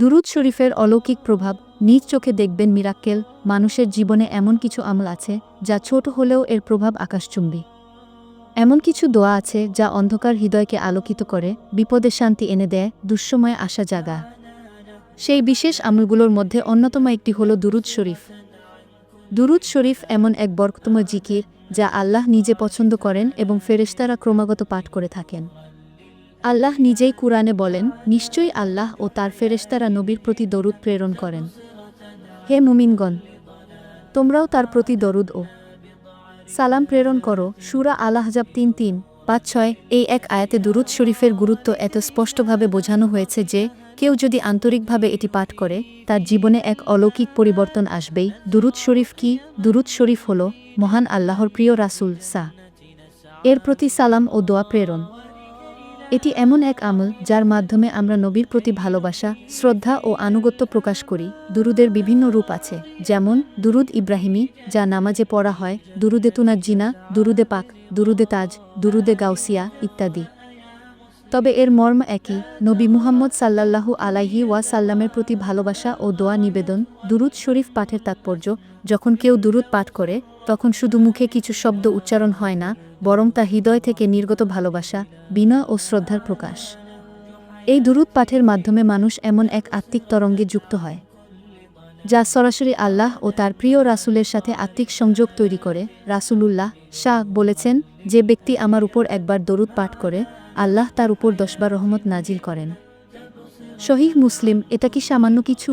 দুরুদ শরীফের অলৌকিক প্রভাব, নিজ চোখে দেখবেন মিরাক্কেল, মানুষের জীবনে এমন কিছু আমল আছে, যা ছোট হলেও এর প্রভাব আকাশচুম্বী। এমন কিছু দোয়া আছে, যা অন্ধকার হৃদয়কে আলোকিত করে, বিপদে শান্তি এনে দেয়, দুঃসময়ে আশা জাগা। সেই বিশেষ আমলগুলোর মধ্যে অন্যতম একটি হল দুরুদ শরীফ। দুরুদ শরীফ এমন এক বরকতময় জিকির, যা আল্লাহ নিজে পছন্দ করেন এবং ফেরেশতারা ক্রমাগত পাঠ করে থাকেন। আল্লাহ নিজেই কুরআনে বলেন, নিশ্চয়ই আল্লাহ ও তার ফেরেশতারা নবীর প্রতি দরুদ প্রেরণ করেন। হে মুমিনগণ, তোমরাও তার প্রতি দরুদ ও সালাম প্রেরণ করো। সুরা আলাহজাব তিন তিন পাঁচ ছয় এই এক আয়াতে দুরুদ শরীফের গুরুত্ব এত স্পষ্টভাবে বোঝানো হয়েছে যে, কেউ যদি আন্তরিকভাবে এটি পাঠ করে, তার জীবনে এক অলৌকিক পরিবর্তন আসবেই। দুরুদ শরীফ কি? দুরুদ শরীফ হল মহান আল্লাহর প্রিয় রাসূল সা এর প্রতি সালাম ও দোয়া প্রেরণ। এটি এমন এক আমল যার মাধ্যমে আমরা নবীর প্রতি ভালোবাসা, শ্রদ্ধা ও আনুগত্য প্রকাশ করি। দুরুদের বিভিন্ন রূপ আছে, যেমন দুরুদ ইব্রাহিমী, যা নামাজে পড়া হয়, দুরুদে তুনার জিনা দুরুদে পাক, দুরুদে তাজ, দুরুদে গাউসিয়া ইত্যাদি। তবে এর মর্ম একই, নবী মুহাম্মদ সাল্লাল্লাহু আলাইহি ওয়া সাল্লামের প্রতি ভালোবাসা ও দোয়া নিবেদন, দুরুদ শরীফ পাঠের তাৎপর্য, যখন কেউ দুরুদ পাঠ করে তখন শুধু মুখে কিছু শব্দ উচ্চারণ হয় না, বরং তা হৃদয় থেকে নির্গত ভালোবাসা বিনয় ও শ্রদ্ধার প্রকাশ। এই দুরুদ পাঠের মাধ্যমে মানুষ এমন এক আত্মিক তরঙ্গে যুক্ত হয়, যা সরাসরি আল্লাহ ও তার প্রিয় রাসুলের সাথে আত্মিক সংযোগ তৈরি করে। রাসূলুল্লাহ শাহ বলেছেন, যে ব্যক্তি আমার উপর একবার দরুদ পাঠ করে, আল্লাহ তার উপর দশবার রহমত নাজিল করেন। শহীদ মুসলিম, এটা কি সামান্য কিছু?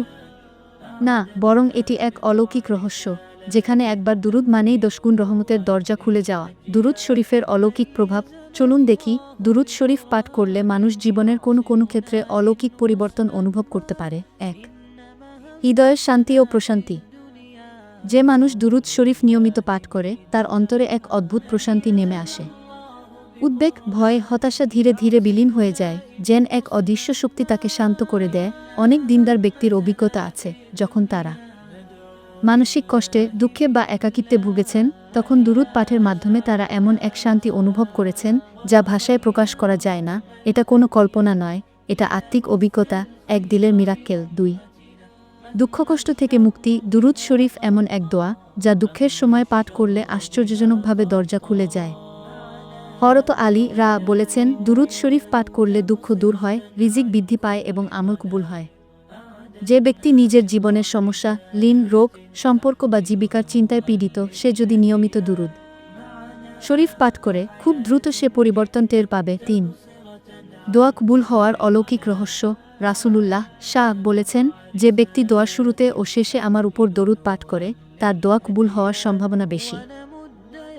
না, বরং এটি এক অলৌকিক রহস্য। যেখানে একবার দুরুদ মানেই দশগুণ রহমতের দরজা খুলে যাওয়া। দুরুদ শরীফের অলৌকিক প্রভাব, চলুন দেখি দুরুদ শরীফ পাঠ করলে মানুষ জীবনের কোনো কোনো ক্ষেত্রে অলৌকিক পরিবর্তন অনুভব করতে পারে? এক। হৃদয়ের শান্তি ও প্রশান্তি। যে মানুষ দুরুদ শরীফ নিয়মিত পাঠ করে, তার অন্তরে এক অদ্ভুত প্রশান্তি নেমে আসে। উদ্বেগ, ভয়, হতাশা ধীরে ধীরে বিলীন হয়ে যায়, যেন এক অদৃশ্য শক্তি তাকে শান্ত করে দেয়। অনেক দিনদার ব্যক্তির অভিজ্ঞতা আছে, যখন তারা মানসিক কষ্টে, দুঃখে বা একাকিত্বে ভুগেছেন, তখন দুরুদ পাঠের মাধ্যমে তারা এমন এক শান্তি অনুভব করেছেন, যা ভাষায় প্রকাশ করা যায় না। এটা কোনো কল্পনা নয়, এটা আত্মিক অভিজ্ঞতা, এক দিলের মিরাক্কেল। দুই। দুঃখ কষ্ট থেকে মুক্তি। দুরুদ শরীফ এমন এক দোয়া, যা দুঃখের সময় পাঠ করলে আশ্চর্যজনকভাবে দরজা খুলে যায়। হরত আলী রা বলেছেন, দুরুদ শরীফ পাঠ করলে দুঃখ দূর হয়, রিজিক বৃদ্ধি পায় এবং আমল কবুল হয়। যে ব্যক্তি নিজের জীবনের সমস্যা, লিন, রোগ, সম্পর্ক বা জীবিকার চিন্তায় পীড়িত, সে যদি নিয়মিত দুরুদ। শরীফ পাঠ করে খুব দ্রুত সে পরিবর্তন টের পাবে। তিন, দোয়া কবুল হওয়ার অলৌকিক রহস্য, রাসূলুল্লাহ শাহ বলেছেন, যে ব্যক্তি দোয়ার শুরুতে ও শেষে আমার উপর দরুদ পাঠ করে, তার দোয়া কবুল হওয়ার সম্ভাবনা বেশি।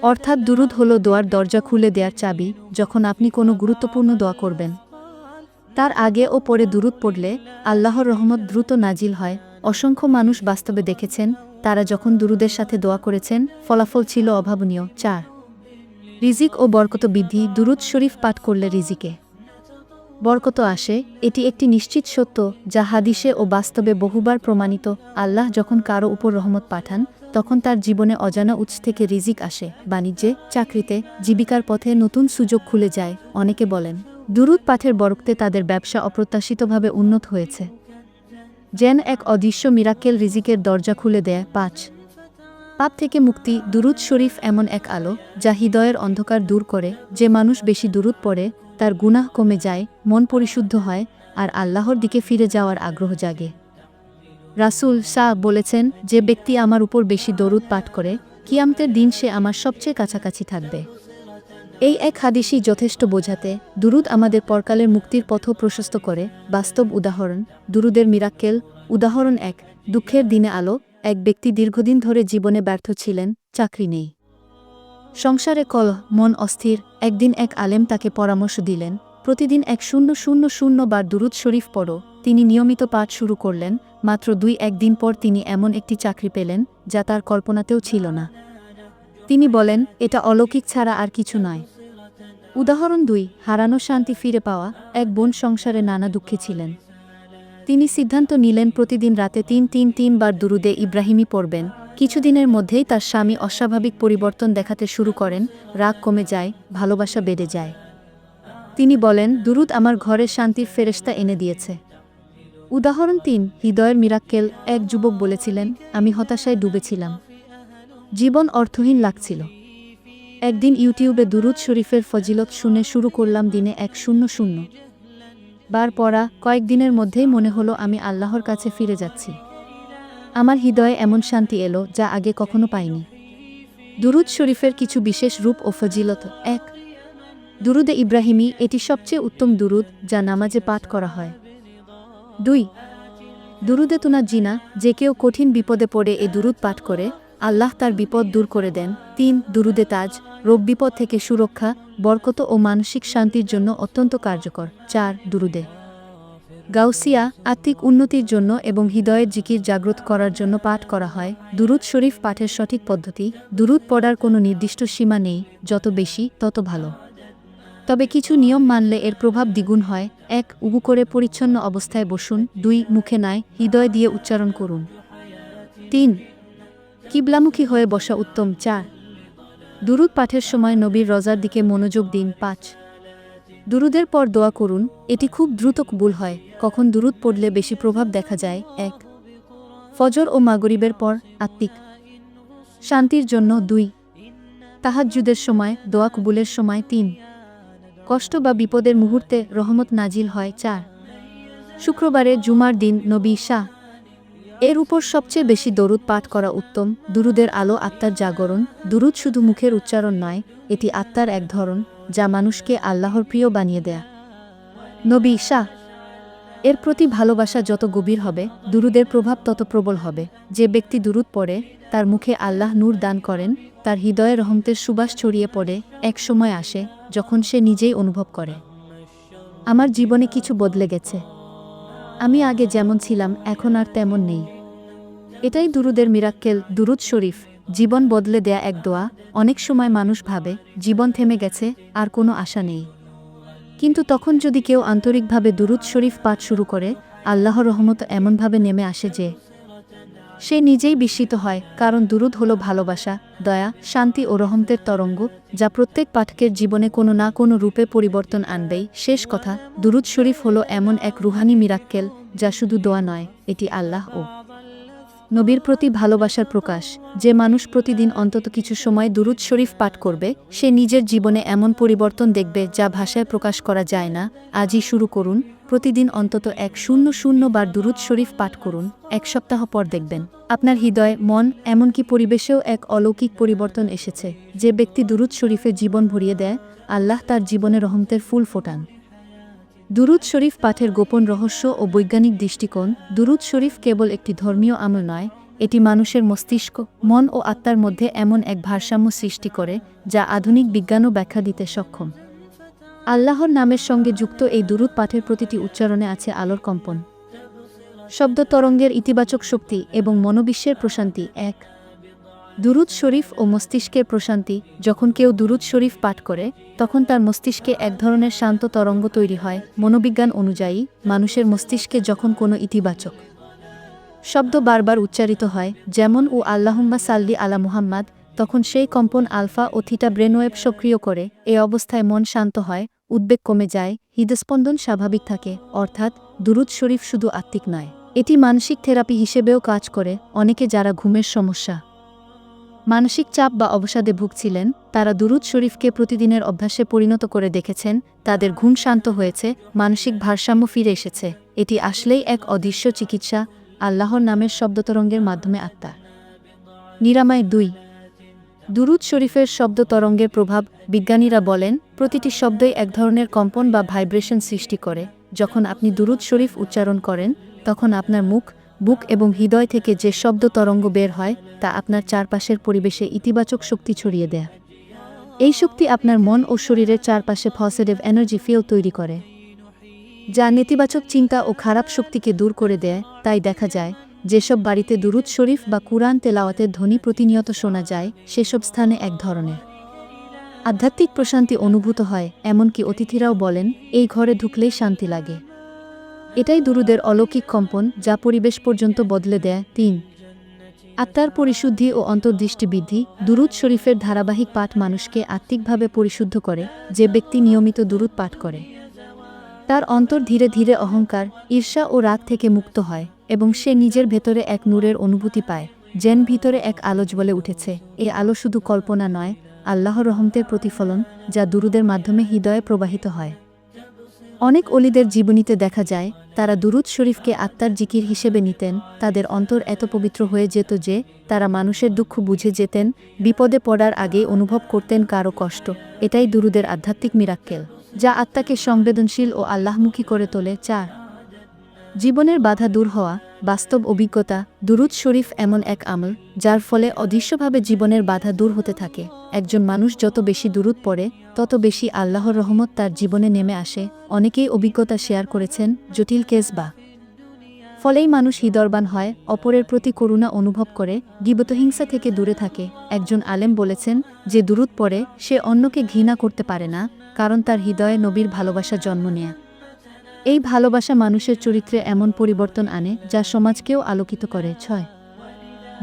অর্থাৎ দুরুদ হল দোয়ার দরজা খুলে দেওয়ার চাবি, যখন আপনি কোনো গুরুত্বপূর্ণ দোয়া করবেন। তার আগে ও পরে দুরুদ পড়লে আল্লাহর রহমত দ্রুত নাজিল হয়। অসংখ্য মানুষ বাস্তবে দেখেছেন, তারা যখন দুরুদের সাথে দোয়া করেছেন, ফলাফল ছিল অভাবনীয়। চার, রিজিক ও বরকত বৃদ্ধি। দুরুদ শরীফ পাঠ করলে রিজিকে বরকত আসে। এটি একটি নিশ্চিত সত্য যা হাদিসে ও বাস্তবে বহুবার প্রমাণিত। আল্লাহ যখন কারও উপর রহমত পাঠান, তখন তার জীবনে অজানা উৎস থেকে রিজিক আসে। বাণিজ্যে, চাকরিতে, জীবিকার পথে নতুন সুযোগ খুলে যায়, অনেকে বলেন। দুরুদ পাঠের বরকতে তাদের ব্যবসা অপ্রত্যাশিতভাবে উন্নত হয়েছে। যেন এক অদৃশ্য মিরাক্কেল রিজিকের দরজা খুলে দেয় পাঁচ পাপ থেকে মুক্তি, দুরুদ শরীফ এমন এক আলো, যা হৃদয়ের অন্ধকার দূর করে। যে মানুষ বেশি দুরুদ পড়ে, তার গুনাহ কমে যায়, মন পরিশুদ্ধ হয়, আর আল্লাহর দিকে ফিরে যাওয়ার আগ্রহ জাগে। রাসূল শাহ বলেছেন, যে ব্যক্তি আমার উপর বেশি দরুদ পাঠ করে, কিয়ামতের দিন সে আমার সবচেয়ে কাছাকাছি থাকবে। এই এক হাদিসই যথেষ্ট বোঝাতে দুরুদ আমাদের পরকালের মুক্তির পথও প্রশস্ত করে। বাস্তব উদাহরণ, দুরুদের মিরাক্কেল। উদাহরণ এক, দুঃখের দিনে আলো। এক ব্যক্তি দীর্ঘদিন ধরে জীবনে ব্যর্থ ছিলেন, চাকরি নেই। সংসারে কলহ, মন অস্থির। একদিন এক আলেম তাকে পরামর্শ দিলেন, প্রতিদিন এক শূন্য শূন্য শূন্য বার দুরুদ শরীফ পড়ো। তিনি নিয়মিত পাঠ শুরু করলেন, মাত্র দুই একদিন পর তিনি এমন একটি চাকরি পেলেন, যা তার কল্পনাতেও ছিল না। তিনি বলেন, এটা অলৌকিক ছাড়া আর কিছু নয়। উদাহরণ দুই, হারানো শান্তি ফিরে পাওয়া, এক বোন সংসারে নানা দুঃখে ছিলেন। তিনি সিদ্ধান্ত নিলেন, প্রতিদিন রাতে তিন তিন তিনবার দুরুদে ইব্রাহিমী পড়বেন। কিছুদিনের মধ্যেই তার স্বামী অস্বাভাবিক পরিবর্তন দেখাতে শুরু করেন, রাগ কমে যায়, ভালোবাসা বেড়ে যায়। তিনি বলেন, দুরুদ আমার ঘরে শান্তির ফেরেস্তা এনে দিয়েছে। উদাহরণ তিন, হৃদয়ের মিরাক্কেল, এক যুবক বলেছিলেন, আমি হতাশায় ডুবেছিলাম। জীবন অর্থহীন লাগছিল। একদিন ইউটিউবে দুরুদ শরীফের ফজিলত শুনে শুরু করলাম দিনে এক শূন্য শূন্য। বার পড়া কয়েকদিনের মধ্যেই মনে হলো আমি আল্লাহর কাছে ফিরে যাচ্ছি। আমার হৃদয়ে এমন শান্তি এলো যা আগে কখনো পাইনি। দুরুদ শরীফের কিছু বিশেষ রূপ ও ফজিলত এক। দুরুদে ইব্রাহিমী এটি সবচেয়ে উত্তম দুরুদ যা নামাজে পাঠ করা হয়। দুই। দুরুদে তুনা জিনা যে কেউ কঠিন বিপদে পড়ে এ দুরুদ পাঠ করে আল্লাহ তার বিপদ দূর করে দেন। তিন, দুরুদে তাজ, রোগ বিপদ থেকে সুরক্ষা, বরকত ও মানসিক শান্তির জন্য অত্যন্ত কার্যকর। চার, দুরুদে। গাউসিয়া, আত্মিক উন্নতির জন্য এবং হৃদয়ের জিকির জাগ্রত করার জন্য পাঠ করা হয়। দুরুদ শরীফ পাঠের সঠিক পদ্ধতি। দুরুদ পড়ার কোনো নির্দিষ্ট সীমা নেই, যত বেশি তত ভালো। তবে কিছু নিয়ম মানলে এর প্রভাব দ্বিগুণ হয়। এক উবু করে পরিচ্ছন্ন অবস্থায় বসুন। দুই, মুখে নয় হৃদয় দিয়ে উচ্চারণ করুন। তিন কিবলামুখী হয়ে বসা উত্তম চার দুরুদ পাঠের সময় নবীর রজার দিকে মনোযোগ দিন পাঁচ। দুরুদের পর দোয়া করুন, এটি খুব দ্রুত কবুল হয়, কখন দুরুদ পড়লে বেশি প্রভাব দেখা যায়, এক। ফজর ও মাগরিবের পর আত্মিক। শান্তির জন্য দুই। তাহাজ্জুদের সময়, দোয়া কবুলের সময় তিন। কষ্ট বা বিপদের মুহূর্তে রহমত নাজিল হয় চার। শুক্রবারে জুমার দিন নবী শাহ এর উপর সবচেয়ে বেশি দরুদ পাঠ করা উত্তম। দুরুদের আলো আত্মার জাগরণ। দুরুদ শুধু মুখের উচ্চারণ নয়, এটি আত্মার এক ধরন, যা মানুষকে আল্লাহর প্রিয় বানিয়ে দেয়া। নবী শাহ এর প্রতি ভালোবাসা যত গভীর হবে, দুরুদের প্রভাব তত প্রবল হবে। যে ব্যক্তি দুরুদ পড়ে, তার মুখে আল্লাহ নূর দান করেন, তার হৃদয়ে রহমতের সুবাস ছড়িয়ে পড়ে, এক সময় আসে, যখন সে নিজেই অনুভব করে। আমার জীবনে কিছু বদলে গেছে। আমি আগে যেমন ছিলাম, এখন আর তেমন নেই। এটাই দুরুদের মিরাক্কেল, দুরুদ শরীফ, জীবন বদলে দেয়া এক দোয়া। অনেক সময় মানুষ ভাবে, জীবন থেমে গেছে, আর কোনো আশা নেই। কিন্তু তখন যদি কেউ আন্তরিকভাবে দুরুদ শরীফ পাঠ শুরু করে আল্লাহ রহমত এমনভাবে নেমে আসে যে সে নিজেই বিস্মিত হয়, কারণ দুরুদ হল ভালোবাসা, দয়া, শান্তি ও রহমতের তরঙ্গ, যা প্রত্যেক পাঠকের জীবনে কোনো না কোনো রূপে পরিবর্তন আনবেই। শেষ কথা, দুরুদ শরীফ হল এমন এক রুহানি মিরাক্কেল, যা শুধু দোয়া নয়, এটি আল্লাহ ও নবীর প্রতি ভালোবাসার প্রকাশ। যে মানুষ প্রতিদিন অন্তত কিছু সময় দুরুদ শরীফ পাঠ করবে, সে নিজের জীবনে এমন পরিবর্তন দেখবে যা ভাষায় প্রকাশ করা যায় না। আজই শুরু করুন প্রতিদিন অন্তত এক শূন্য শূন্য বার দুরুদ শরীফ পাঠ করুন, এক সপ্তাহ পর দেখবেন। আপনার হৃদয়, মন, এমনকি পরিবেশেও এক অলৌকিক পরিবর্তন এসেছে, যে ব্যক্তি দুরুদ শরীফে জীবন ভরিয়ে দেয়, আল্লাহ তার জীবনে রহমতের ফুল ফোটান। দুরুদ শরীফ পাঠের গোপন রহস্য ও বৈজ্ঞানিক দৃষ্টিকোণ, দুরুদ শরীফ কেবল একটি ধর্মীয় আমল নয়, এটি মানুষের মস্তিষ্ক, মন ও আত্মার মধ্যে এমন এক ভারসাম্য সৃষ্টি করে, যা আধুনিক বিজ্ঞানও ব্যাখ্যা দিতে সক্ষম। আল্লাহর নামের সঙ্গে যুক্ত এই দুরুদ পাঠের প্রতিটি উচ্চারণে আছে আলোর কম্পন। শব্দ তরঙ্গের ইতিবাচক শক্তি এবং মনোবিশ্বের প্রশান্তি এক। দুরুদ শরীফ ও মস্তিষ্কের প্রশান্তি, যখন কেউ দুরুদ শরীফ পাঠ করে, তখন তার মস্তিষ্কে এক ধরনের শান্ত তরঙ্গ তৈরি হয়, মনোবিজ্ঞান অনুযায়ী, মানুষের মস্তিষ্কে যখন কোনো ইতিবাচক শব্দ বারবার উচ্চারিত হয়, যেমন ও আল্লাহুম্মা সাল্লি আলা মুহাম্মাদ তখন সেই কম্পন আলফা ও থিটা ব্রেনওয়েব সক্রিয় করে, এ অবস্থায় মন শান্ত হয় উদ্বেগ কমে যায়, হৃদস্পন্দন স্বাভাবিক থাকে, অর্থাৎ দুরুদ শরীফ শুধু আত্মিক নয়। এটি মানসিক থেরাপি হিসেবেও কাজ করে, অনেকে যারা ঘুমের সমস্যা, মানসিক চাপ বা অবসাদে ভুগছিলেন, তারা দুরুদ শরীফকে প্রতিদিনের অভ্যাসে পরিণত করে দেখেছেন, তাদের ঘুম শান্ত হয়েছে, মানসিক ভারসাম্য ফিরে এসেছে। এটি আসলেই এক অদৃশ্য চিকিৎসা, আল্লাহর নামের শব্দতরঙ্গের মাধ্যমে আত্মা নিরাময় দুই দুরুদ শরীফের শব্দ তরঙ্গের প্রভাব বিজ্ঞানীরা বলেন, প্রতিটি শব্দই এক ধরনের কম্পন বা ভাইব্রেশন সৃষ্টি করে। যখন আপনি দুরুদ শরীফ উচ্চারণ করেন, তখন আপনার মুখ, বুক এবং হৃদয় থেকে যে শব্দ তরঙ্গ বের হয়, তা আপনার চারপাশের পরিবেশে ইতিবাচক শক্তি ছড়িয়ে দেয়। এই শক্তি আপনার মন ও শরীরের চারপাশে পজিটিভ এনার্জি ফিল তৈরি করে। যা নেতিবাচক চিন্তা ও খারাপ শক্তিকে দূর করে দেয়, তাই দেখা যায় যেসব বাড়িতে দুরুদ শরীফ বা কুরআন তেলাওয়াতের ধ্বনি প্রতিনিয়ত শোনা যায়, সেসব স্থানে এক ধরনের। আধ্যাত্মিক প্রশান্তি অনুভূত হয়, এমনকি অতিথিরাও বলেন, এই ঘরে ঢুকলেই শান্তি লাগে। এটাই দুরুদের অলৌকিক কম্পন, যা পরিবেশ পর্যন্ত বদলে দেয়, তিন। আত্মার পরিশুদ্ধি ও অন্তর্দৃষ্টি বৃদ্ধি, দুরুদ শরীফের ধারাবাহিক পাঠ মানুষকে আত্মিকভাবে পরিশুদ্ধ করে, যে ব্যক্তি নিয়মিত দুরুদ পাঠ করে। তার অন্তর ধীরে ধীরে অহংকার, ঈর্ষা ও রাগ থেকে মুক্ত হয় এবং সে নিজের ভেতরে এক নূরের অনুভূতি পায়, যেন ভিতরে এক আলোচ বলে উঠেছে। এ আলো শুধু কল্পনা নয়, আল্লাহর রহমতের প্রতিফলন যা দুরুদের মাধ্যমে হৃদয়ে প্রবাহিত হয়। অনেক অলিদের জীবনীতে দেখা যায়, তারা দুরুদ শরীফকে আত্মার জিকির হিসেবে নিতেন, তাদের অন্তর এত পবিত্র হয়ে যেত যে তারা মানুষের দুঃখ বুঝে যেতেন, বিপদে পড়ার আগে অনুভব করতেন কারও কষ্ট। এটাই দুরুদের আধ্যাত্মিক মিরাক্কেল। যা আত্মাকে সংবেদনশীল ও আল্লাহমুখী করে তোলে। চার, জীবনের বাধা দূর হওয়া, বাস্তব অভিজ্ঞতা, দুরুদ শরীফ এমন এক আমল, যার ফলে অদৃশ্যভাবে জীবনের বাধা দূর হতে থাকে। একজন মানুষ যত বেশি দূরত পড়ে, তত বেশি আল্লাহর রহমত তার জীবনে নেমে আসে। অনেকেই অভিজ্ঞতা শেয়ার করেছেন জটিল কেস বা ফলেই মানুষ হৃদয়বান হয়, অপরের প্রতি করুণা অনুভব করে গিবতহিংসা থেকে দূরে থাকে। একজন আলেম বলেছেন যে দুরুদ পড়ে, সে অন্যকে ঘৃণা করতে পারে না, কারণ তার হৃদয়ে নবীর ভালোবাসা জন্ম নেয়। এই ভালোবাসা মানুষের চরিত্রে এমন পরিবর্তন আনে, যা সমাজকেও আলোকিত করে। ছয়।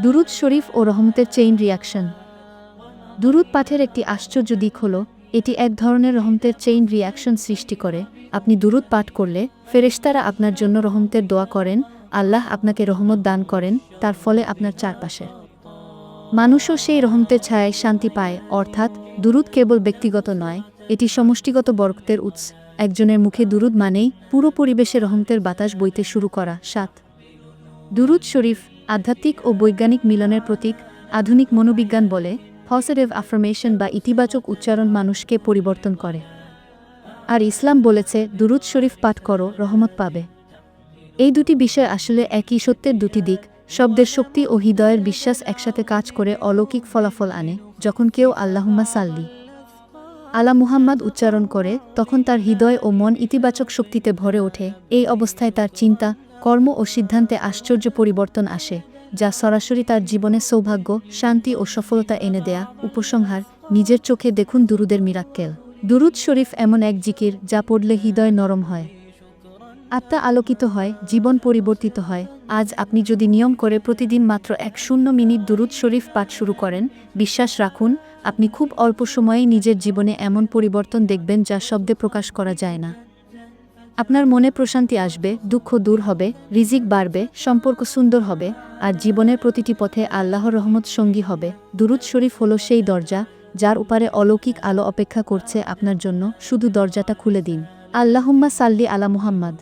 দুরুদ শরীফ ও রহমতের চেইন রিয়াকশন দুরুদ পাঠের একটি আশ্চর্য দিক হল এটি এক ধরনের রহমতের চেইন রিয়াকশন সৃষ্টি করে। আপনি দুরুদ পাঠ করলে ফেরেশতারা আপনার জন্য রহমতের দোয়া করেন, আল্লাহ আপনাকে রহমত দান করেন, তার ফলে আপনার চারপাশে। মানুষও সেই রহমতের ছায়ায় শান্তি পায়, অর্থাৎ দুরুদ কেবল ব্যক্তিগত নয়, এটি সমষ্টিগত বরকতের উৎস। একজনের মুখে দুরুদ মানেই পুরো পরিবেশে রহমতের বাতাস বইতে শুরু করা, সাত। দুরুদ শরীফ আধ্যাত্মিক ও বৈজ্ঞানিক মিলনের প্রতীক, আধুনিক মনোবিজ্ঞান বলে পজিটিভ আফার্মেশন বা ইতিবাচক উচ্চারণ মানুষকে পরিবর্তন করে। আর ইসলাম বলেছে, দুরুদ শরীফ পাঠ করো, রহমত পাবে। এই দুটি বিষয় আসলে একই সত্যের দুটি দিক। শব্দের শক্তি ও হৃদয়ের বিশ্বাস একসাথে কাজ করে অলৌকিক ফলাফল আনে, যখন কেউ আল্লাহুম্মা সাল্লি। আলা মুহাম্মদ উচ্চারণ করে, তখন তার হৃদয় ও মন ইতিবাচক শক্তিতে ভরে ওঠে। এই অবস্থায় তার চিন্তা, কর্ম ও সিদ্ধান্তে আশ্চর্য পরিবর্তন আসে। যা সরাসরি তার জীবনে সৌভাগ্য, শান্তি ও সফলতা এনে দেয়া উপসংহার, নিজের চোখে দেখুন দুরুদের মিরাক্কেল। দুরুদ শরীফ এমন এক জিকির যা পড়লে হৃদয় নরম হয়। আত্মা আলোকিত হয়, জীবন পরিবর্তিত হয়। আজ আপনি যদি নিয়ম করে প্রতিদিন মাত্র এক শূন্য মিনিট দুরুদ শরীফ পাঠ শুরু করেন, বিশ্বাস রাখুন, আপনি খুব অল্প সময়েই নিজের জীবনে এমন পরিবর্তন দেখবেন যা শব্দে প্রকাশ করা যায় না। আপনার মনে প্রশান্তি আসবে, দুঃখ দূর হবে, রিজিক বাড়বে, সম্পর্ক সুন্দর হবে, আর জীবনের প্রতিটি পথে আল্লাহর রহমত সঙ্গী হবে। দুরুদ শরীফ হলো সেই দরজা, যার উপারে অলৌকিক আলো অপেক্ষা করছে আপনার জন্য, শুধু দরজাটা খুলে দিন। আল্লাহম্মা সাল্লি আলা মুহাম্মদ।